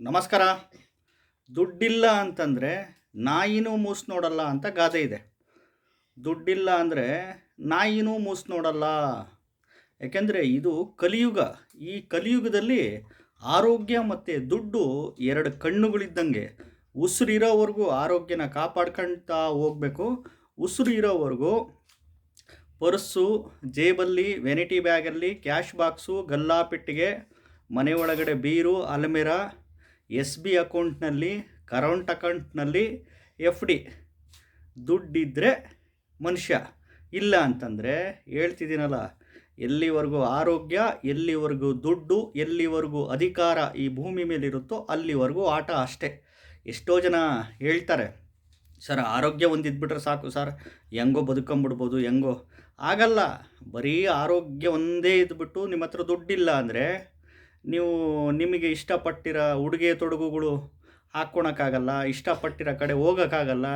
ನಮಸ್ಕಾರ. ದುಡ್ಡಿಲ್ಲ ಅಂತಂದರೆ ನಾಯಿನೂ ಮೂಸ್ ನೋಡಲ್ಲ ಅಂತ ಗಾದೆ ಇದೆ. ದುಡ್ಡಿಲ್ಲ ಅಂದರೆ ನಾಯಿನೂ ಮೂಸ್ ನೋಡಲ್ಲ. ಯಾಕೆಂದರೆ ಇದು ಕಲಿಯುಗ. ಈ ಕಲಿಯುಗದಲ್ಲಿ ಆರೋಗ್ಯ ಮತ್ತು ದುಡ್ಡು ಎರಡು ಕಣ್ಣುಗಳಿದ್ದಂಗೆ. ಉಸಿರಿರೋವರೆಗೂ ಆರೋಗ್ಯನ ಕಾಪಾಡ್ಕೊಳ್ತಾ ಹೋಗಬೇಕು. ಉಸಿರು ಇರೋವರೆಗೂ ಪರ್ಸು, ಜೇಬಲ್ಲಿ ವೆನಿಟಿ ಬ್ಯಾಗಲ್ಲಿ ಕ್ಯಾಶ್ ಬಾಕ್ಸು ಗಲ್ಲಾಪೆಟ್ಟಿಗೆ ಮನೆ ಒಳಗಡೆ ಬೀರು, ಅಲ್ಮೆರಾ ಎಸ್ ಬಿ ಅಕೌಂಟ್ನಲ್ಲಿ, ಕರೆಂಟ್ ಅಕೌಂಟ್ನಲ್ಲಿ ಎಫ್ ಡಿ ದುಡ್ಡಿದ್ದರೆ ಮನುಷ್ಯ. ಇಲ್ಲ ಅಂತಂದರೆ ಹೇಳ್ತಿದ್ದೀನಲ್ಲ, ಎಲ್ಲಿವರೆಗೂ ಆರೋಗ್ಯ, ಎಲ್ಲಿವರೆಗೂ ದುಡ್ಡು, ಎಲ್ಲಿವರೆಗೂ ಅಧಿಕಾರ ಈ ಭೂಮಿ ಮೇಲಿರುತ್ತೋ ಅಲ್ಲಿವರೆಗೂ ಆಟ ಅಷ್ಟೇ. ಎಷ್ಟೋ ಜನ ಹೇಳ್ತಾರೆ, ಸರ್, ಆರೋಗ್ಯ ಒಂದಿದ್ಬಿಟ್ರೆ ಸಾಕು ಸರ್, ಹೆಂಗೋ ಬದುಕೊಂಬಿಡ್ಬೋದು ಹೆಂಗೋ. ಆಗಲ್ಲ, ಬರೀ ಆರೋಗ್ಯ ಒಂದೇ ಇದ್ಬಿಟ್ಟು ನಿಮ್ಮ ಹತ್ರ ದುಡ್ಡಿಲ್ಲ ಅಂದರೆ ನೀವು ನಿಮಗೆ ಇಷ್ಟಪಟ್ಟಿರೋ ಉಡುಗೆ ತೊಡುಗುಗಳು ಹಾಕ್ಕೊಳಕ್ಕಾಗಲ್ಲ ಇಷ್ಟಪಟ್ಟಿರೋ ಕಡೆ ಹೋಗೋಕ್ಕಾಗಲ್ಲ?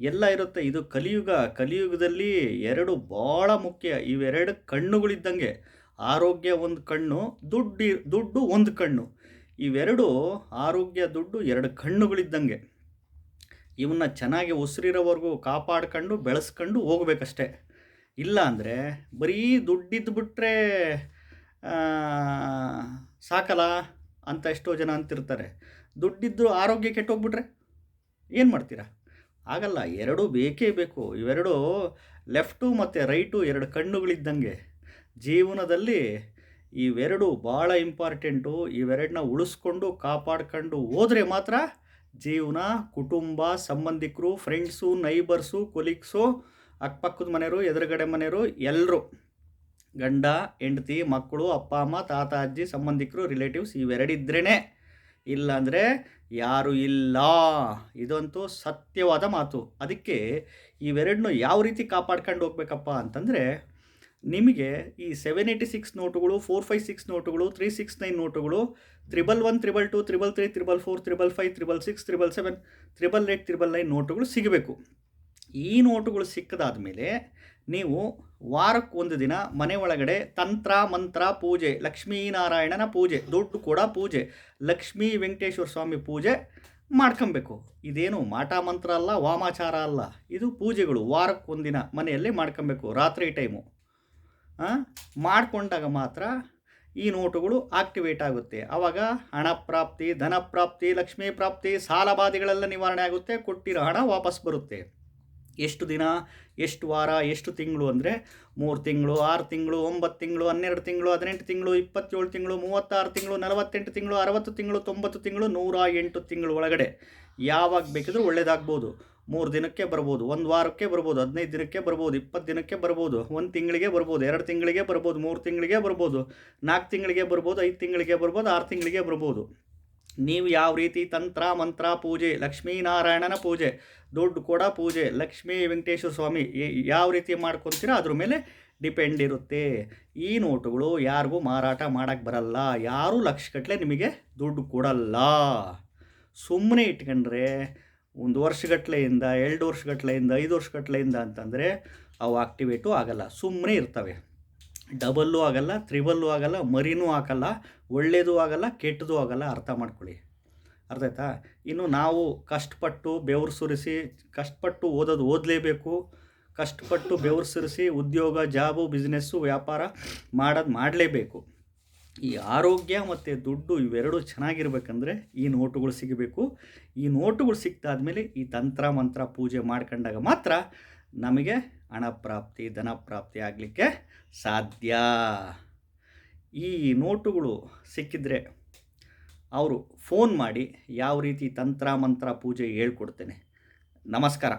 ಎಲ್ಲ ಇರುತ್ತೆ. ಇದು ಕಲಿಯುಗ. ಕಲಿಯುಗದಲ್ಲಿ ಎರಡು ಭಾಳ ಮುಖ್ಯ. ಇವೆರಡು ಕಣ್ಣುಗಳಿದ್ದಂಗೆ. ಆರೋಗ್ಯ ಒಂದು ಕಣ್ಣು, ದುಡ್ಡು ದುಡ್ಡು ಒಂದು ಕಣ್ಣು. ಇವೆರಡು ಆರೋಗ್ಯ, ದುಡ್ಡು ಎರಡು ಕಣ್ಣುಗಳಿದ್ದಂಗೆ. ಇವನ್ನ ಚೆನ್ನಾಗಿ ಉಸಿರಿರೋವರೆಗೂ ಕಾಪಾಡ್ಕೊಂಡು ಬೆಳೆಸ್ಕೊಂಡು ಹೋಗ್ಬೇಕಷ್ಟೆ. ಇಲ್ಲ ಅಂದರೆ ಬರೀ ದುಡ್ಡಿದ್ಬಿಟ್ರೆ ಸಾಕಲ್ಲ ಅಂತ ಎಷ್ಟೋ ಜನ ಅಂತಿರ್ತಾರೆ. ದುಡ್ಡಿದ್ದರೂ ಆರೋಗ್ಯ ಕೆಟ್ಟೋಗ್ಬಿಟ್ರೆ ಏನು ಮಾಡ್ತೀರಾ? ಆಗಲ್ಲ, ಎರಡೂ ಬೇಕೇ ಬೇಕು. ಇವೆರಡು ಲೆಫ್ಟು ಮತ್ತು ರೈಟು ಎರಡು ಕಣ್ಣುಗಳಿದ್ದಂಗೆ. ಜೀವನದಲ್ಲಿ ಇವೆರಡು ಭಾಳ ಇಂಪಾರ್ಟೆಂಟು. ಇವೆರಡನ್ನ ಉಳಿಸ್ಕೊಂಡು ಕಾಪಾಡ್ಕೊಂಡು ಹೋದರೆ ಮಾತ್ರ ಜೀವನ, ಕುಟುಂಬ, ಸಂಬಂಧಿಕರು, ಫ್ರೆಂಡ್ಸು, ನೈಬರ್ಸು, ಕೊಲೀಗ್ಸು, ಅಕ್ಕಪಕ್ಕದ ಮನೆಯವರು, ಎದುರುಗಡೆ ಮನೆಯವರು ಎಲ್ಲರೂ ಗಂಡ, ಹೆಂಡತಿ, ಮಕ್ಕಳು, ಅಪ್ಪ, ಅಮ್ಮ, ತಾತ, ಅಜ್ಜಿ, ಸಂಬಂಧಿಕರು ರಿಲೇಟಿವ್ಸ್ ಇವೆರಡಿದ್ರೇ ಇಲ್ಲಾಂದರೆ ಯಾರು ಇಲ್ಲ. ಇದಂತೂ ಸತ್ಯವಾದ ಮಾತು. ಅದಕ್ಕೆ ಇವೆರಡನ್ನೂ ಯಾವ ರೀತಿ ಕಾಪಾಡ್ಕೊಂಡು ಹೋಗ್ಬೇಕಪ್ಪ ಅಂತಂದರೆ, ನಿಮಗೆ ಈ ಸೆವೆನ್ ಏಯ್ಟಿ ಸಿಕ್ಸ್ ನೋಟುಗಳು ಫೋರ್ ಫೈವ್ ಸಿಕ್ಸ್ ನೋಟುಗಳು ತ್ರೀ ಸಿಕ್ಸ್ ನೈನ್ ನೋಟುಗಳು triple one triple two triple three triple four triple five triple six triple seven triple eight triple nine ನೋಟುಗಳು ಸಿಗಬೇಕು. ಈ ನೋಟುಗಳು ಸಿಕ್ಕದಾದ ಮೇಲೆ ನೀವು ವಾರಕ್ಕೆ ಒಂದು ದಿನ ಮನೆ ಒಳಗಡೆ ತಂತ್ರ, ಮಂತ್ರ ಪೂಜೆ, ಲಕ್ಷ್ಮೀನಾರಾಯಣನ ಪೂಜೆ, ದುಡ್ಡು ಕೂಡ ಪೂಜೆ, ಲಕ್ಷ್ಮೀ ವೆಂಕಟೇಶ್ವರ ಸ್ವಾಮಿ ಪೂಜೆ ಮಾಡ್ಕೊಬೇಕು. ಇದೇನು ಮಾಟ ಮಂತ್ರ ಅಲ್ಲ, ವಾಮಾಚಾರ ಅಲ್ಲ. ಇದು ಪೂಜೆಗಳು ವಾರಕ್ಕೊಂದಿನ ಮನೆಯಲ್ಲಿ ಮನೆಯಲ್ಲೇ ಮಾಡ್ಕೊಬೇಕು, ರಾತ್ರಿ ಟೈಮು. ಮಾಡಿಕೊಂಡಾಗ ಮಾತ್ರ ಈ ನೋಟುಗಳು ಆಕ್ಟಿವೇಟ್ ಆಗುತ್ತೆ. ಆವಾಗ ಹಣ ಪ್ರಾಪ್ತಿ, ಧನ ಪ್ರಾಪ್ತಿ, ಲಕ್ಷ್ಮೀ ಪ್ರಾಪ್ತಿ, ಸಾಲ ಬಾಧೆಗಳೆಲ್ಲ ನಿವಾರಣೆ ಆಗುತ್ತೆ, ಕೊಟ್ಟಿರೋ ಹಣ ವಾಪಸ್ ಬರುತ್ತೆ. ಎಷ್ಟು ದಿನ, ಎಷ್ಟು ವಾರ, ಎಷ್ಟು ತಿಂಗಳು ಅಂದರೆ ಮೂರು ತಿಂಗಳು, ಆರು ತಿಂಗಳು, ಒಂಬತ್ತು ತಿಂಗಳು, ಹನ್ನೆರಡು ತಿಂಗಳು, ಹದಿನೆಂಟು ತಿಂಗಳು, ಇಪ್ಪತ್ತೇಳು ತಿಂಗಳು, ಮೂವತ್ತಾರು ತಿಂಗಳು, ನಲವತ್ತೆಂಟು ತಿಂಗಳು, ಅರವತ್ತು ತಿಂಗಳು, ತೊಂಬತ್ತು ತಿಂಗಳು, ನೂರ ಎಂಟು ತಿಂಗಳು ಒಳಗಡೆ. ಯಾವಾಗ ಬೇಕಿದ್ರೂ ಒಳ್ಳೆಯದಾಗ್ಬೋದು ಮೂರು ದಿನಕ್ಕೆ ಬರ್ಬೋದು, ಒಂದು ವಾರಕ್ಕೆ ಬರ್ಬೋದು, ಹದಿನೈದು ದಿನಕ್ಕೆ ಬರ್ಬೋದು, ಇಪ್ಪತ್ತು ದಿನಕ್ಕೆ ಬರ್ಬೋದು, ಒಂದು ತಿಂಗಳಿಗೆ ಬರ್ಬೋದು, ಎರಡು ತಿಂಗಳಿಗೆ ಬರ್ಬೋದು, ಮೂರು ತಿಂಗಳಿಗೆ ಬರ್ಬೋದು, ನಾಲ್ಕು ತಿಂಗಳಿಗೆ ಬರ್ಬೋದು, ಐದು ತಿಂಗಳಿಗೆ ಬರ್ಬೋದು, ಆರು ತಿಂಗಳಿಗೆ ಬರ್ಬೋದು. ನೀವು ಯಾವ ರೀತಿ ತಂತ್ರ, ಮಂತ್ರ ಪೂಜೆ, ಲಕ್ಷ್ಮೀನಾರಾಯಣನ ಪೂಜೆ, ದುಡ್ಡು ಕೂಡ ಪೂಜೆ, ಲಕ್ಷ್ಮೀ ವೆಂಕಟೇಶ್ವರ ಸ್ವಾಮಿ ಯಾವ ರೀತಿ ಮಾಡ್ಕೊತೀರೋ ಅದ್ರ ಮೇಲೆ ಡಿಪೆಂಡ್ ಇರುತ್ತೆ. ಈ ನೋಟುಗಳು ಯಾರಿಗೂ ಮಾರಾಟ ಮಾಡೋಕ್ಕೆ ಬರಲ್ಲ. ಯಾರೂ ಲಕ್ಷಗಟ್ಟಲೆ ನಿಮಗೆ ದುಡ್ಡು ಕೊಡಲ್ಲ. ಸುಮ್ಮನೆ ಇಟ್ಕೊಂಡ್ರೆ ಒಂದು ವರ್ಷಗಟ್ಲೆಯಿಂದ, ಎರಡು ವರ್ಷಗಟ್ಲೆಯಿಂದ, ಐದು ವರ್ಷಗಟ್ಲೆಯಿಂದ ಅಂತಂದರೆ ಅವು ಆಕ್ಟಿವೇಟು ಆಗಲ್ಲ. ಸುಮ್ಮನೆ ಇರ್ತವೆ. ಡಬಲ್ಲು ಆಗಲ್ಲ, ತ್ರಿಬಲ್ಲೂ ಆಗಲ್ಲ, ಮರಿನೂ ಹಾಕಲ್ಲ ಒಳ್ಳೆಯದು ಆಗಲ್ಲ, ಕೆಟ್ಟದು ಆಗಲ್ಲ ಅರ್ಥ ಮಾಡ್ಕೊಳ್ಳಿ. ಅರ್ಥ ಆಯ್ತಾ? ಇನ್ನು ನಾವು ಕಷ್ಟಪಟ್ಟು ಬೆವರು ಸುರಿಸಿ, ಕಷ್ಟಪಟ್ಟು ಓದೋದು ಓದಲೇಬೇಕು. ಕಷ್ಟಪಟ್ಟು ಬೆವರು ಸುರಿಸಿ ಉದ್ಯೋಗ, ಜಾಬು, ಬಿಸ್ನೆಸ್ಸು, ವ್ಯಾಪಾರ ಮಾಡೋದು ಮಾಡಲೇಬೇಕು. ಈ ಆರೋಗ್ಯ ಮತ್ತು ದುಡ್ಡು ಇವೆರಡೂ ಚೆನ್ನಾಗಿರ್ಬೇಕಂದ್ರೆ ಈ ನೋಟುಗಳು ಸಿಗಬೇಕು. ಈ ನೋಟುಗಳು ಸಿಕ್ತಾದ್ಮೇಲೆ ಈ ತಂತ್ರ, ಮಂತ್ರ ಪೂಜೆ ಮಾಡ್ಕೊಂಡಾಗ ಮಾತ್ರ ನಮಗೆ ಹಣ ಪ್ರಾಪ್ತಿ, ಧನ ಪ್ರಾಪ್ತಿ ಆಗಲಿಕ್ಕೆ ಸಾಧ್ಯ. ಈ ನೋಟುಗಳು ಸಿಕ್ಕಿದ್ರೆ ಅವರು ಫೋನ್ ಮಾಡಿ ಯಾವ ರೀತಿ ತಂತ್ರ, ಮಂತ್ರ ಪೂಜೆ ಹೇಳ್ಕೊಡ್ತೇನೆ. ನಮಸ್ಕಾರ.